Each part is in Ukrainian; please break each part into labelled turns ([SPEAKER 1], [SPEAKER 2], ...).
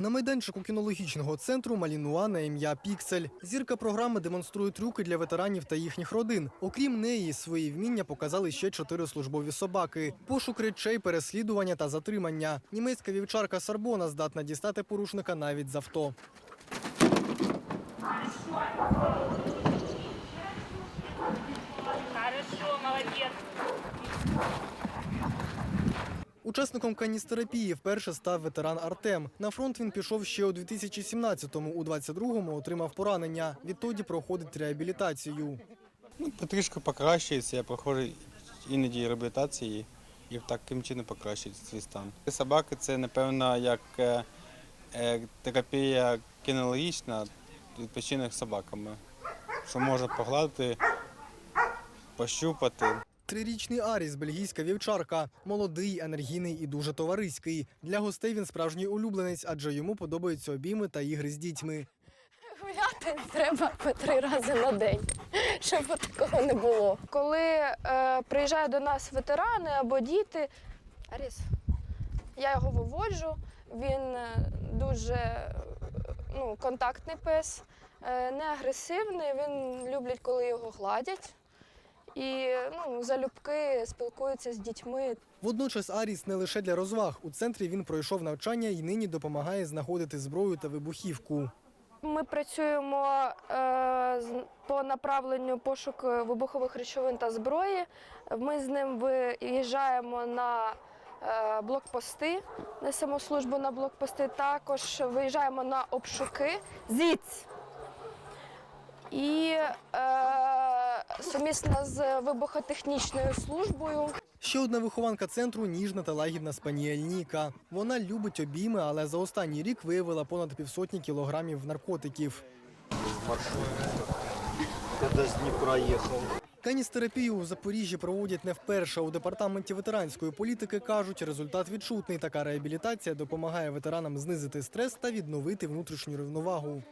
[SPEAKER 1] На майданчику кінологічного центру Малінуа на ім'я Піксель. Зірка програми демонструє трюки для ветеранів та їхніх родин. Окрім неї, свої вміння показали ще чотири службові собаки: пошук речей, переслідування та затримання. Німецька вівчарка Сарбона здатна дістати порушника навіть з авто. Учасником каністерапії вперше став ветеран Артем. На фронт він пішов ще у 2017-му. У 22-му отримав поранення. Відтоді проходить реабілітацію.
[SPEAKER 2] Ну, потрішки покращується, я проходжу іноді реабілітації і таким чином покращується свій стан. Собаки це, напевно, як е, е, терапія кінологічна, відпочинок собаками, що можна погладити, пощупати.
[SPEAKER 1] Трирічний Аріс, бельгійська вівчарка, молодий, енергійний і дуже товариський. Для гостей він справжній улюбленець, адже йому подобаються обійми та ігри з дітьми.
[SPEAKER 3] Гуляти треба по три рази на день, щоб такого не було. Коли е, приїжджають до нас ветерани або діти, Аріс, я його виводжу, він е, дуже е, ну, контактний пес, е, не агресивний, він любить, коли його гладять. І ну, залюбки спілкується з дітьми.
[SPEAKER 1] Водночас Аріс не лише для розваг. У центрі він пройшов навчання і нині допомагає знаходити зброю та вибухівку.
[SPEAKER 3] Ми працюємо е, по направленню пошуку вибухових речовин та зброї. Ми з ним виїжджаємо на е, блокпости, несемо службу на блокпости. Також виїжджаємо на обшуки ЗІЦ. І е, сумісно з вибухотехнічною службою
[SPEAKER 1] Ще одна вихованка центру ніжна та лагідна спаніель Ніка. Вона любить обійми, але за останній рік виявила понад півсотні кілограмів наркотиків.
[SPEAKER 4] Когда с Днепра ехал.
[SPEAKER 1] Каністерапію у Запоріжжі проводять не вперше. У департаменті ветеранської політики кажуть, результат відчутний. Така реабілітація допомагає ветеранам знизити стрес та відновити внутрішню рівновагу.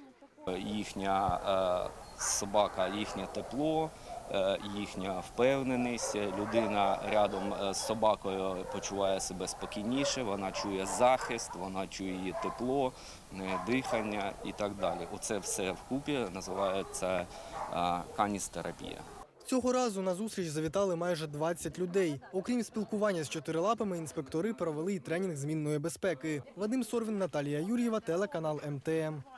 [SPEAKER 5] Їхня е, собака, їхнє тепло, е, їхня впевненість. Людина рядом е, з собакою почуває себе спокійніше, вона чує захист, вона чує її тепло, дихання і так далі. Оце все вкупі називається каністерапія.
[SPEAKER 1] Цього разу на зустріч завітали майже 20 людей. Окрім спілкування з чотирилапами, інспектори провели й тренінг змінної безпеки. Вадим Сорвін, Наталія Юр'єва, телеканал МТМ.